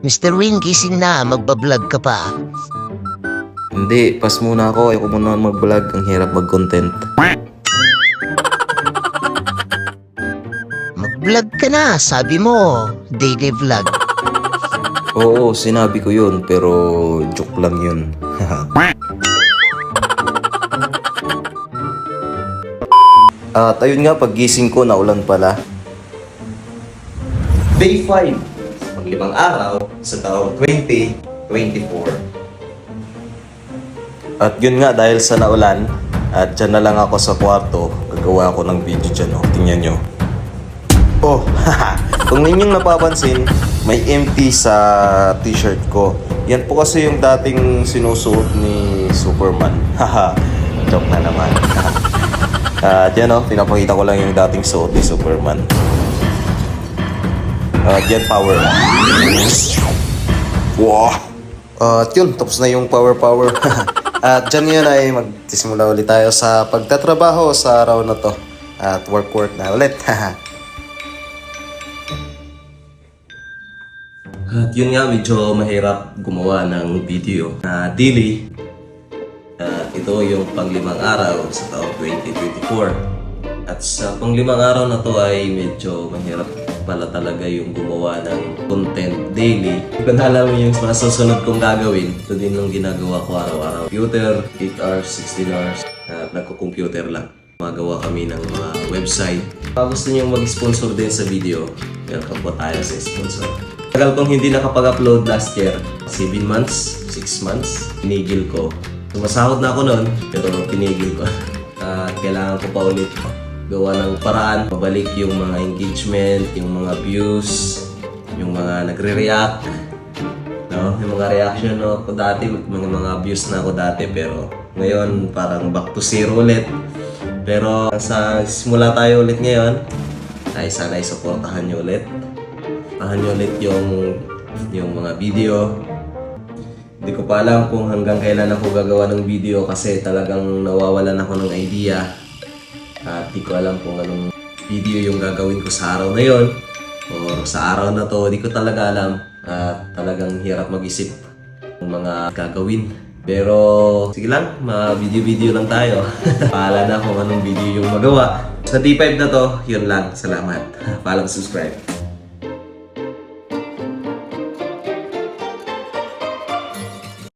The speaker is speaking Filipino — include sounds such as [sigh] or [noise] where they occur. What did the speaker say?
Mr. Wing, gising na. Magbablog ka pa. Hindi, pas muna ako. Ayoko muna mag-vlog. Ang hirap mag-content. Mag-vlog ka na. Sabi mo, daily vlog. Oo, sinabi ko yun. Pero joke lang yun. [laughs] At ayun nga, paggising ko, naulan pala. Day 5. Panglimang araw sa taong 2024. At yun nga, dahil sa naulan, at dyan na lang ako sa kwarto, gagawa ako ng video dyan, oh. Tingnan nyo. Oh, haha. Kung ninyong napapansin, may empty sa t-shirt ko. Yan po kasi yung dating sinusuot ni Superman. [laughs] Haha, joke na naman. [laughs] At yan oh, pinapakita ko lang yung dating suot ni Superman. At yan, power. Wow! At yun, tapos na yung power power. [laughs] At dyan yun ay magsisimula ulit tayo sa pagtatrabaho sa araw na to. At work work na ulit. [laughs] At yun nga, medyo mahirap gumawa ng video na daily. At ito yung panglimang araw sa taong 2024. At sa panglimang araw na to ay medyo mahirap pala talaga yung gumawa ng content daily. Hindi ko na alam yung mga susunod kong gagawin. Ito din yung ginagawa ko araw-araw. Computer, 8 hours, 16 hours. At nagko-computer lang. Magawa kami ng mga website. Kung gusto niyo mag-sponsor din sa video, welcome po tayo sa sponsor. Tagal kong hindi nakapag-upload last year. 7 months, 6 months. Tinigil ko. Sumasahod na ako noon, pero tinigil ko. At [laughs] kailangan ko pa ulit gawa ng paraan. Pabalik yung mga engagement, yung mga views, yung mga nagre-react. No? Yung mga reaction no, ko dati, mga mga views na ako dati, pero ngayon parang back to zero ulit. Pero sa simula tayo ulit ngayon, ay sana isuportahan nyo ulit. Tahan nyo ulit yung, yung mga video. Hindi ko pa alam kung hanggang kailan ako gagawa ng video kasi talagang nawawalan ako ng idea. At di ko alam kung anong video yung gagawin ko sa araw na yon or sa araw na to, di ko talaga alam. At talagang hirap mag-isip ng mga gagawin. Pero sige lang, ma-video-video lang tayo. [laughs] Paala na kung anong video yung magawa. Sa D5 na to, yun lang. Salamat. [laughs] Paalam subscribe.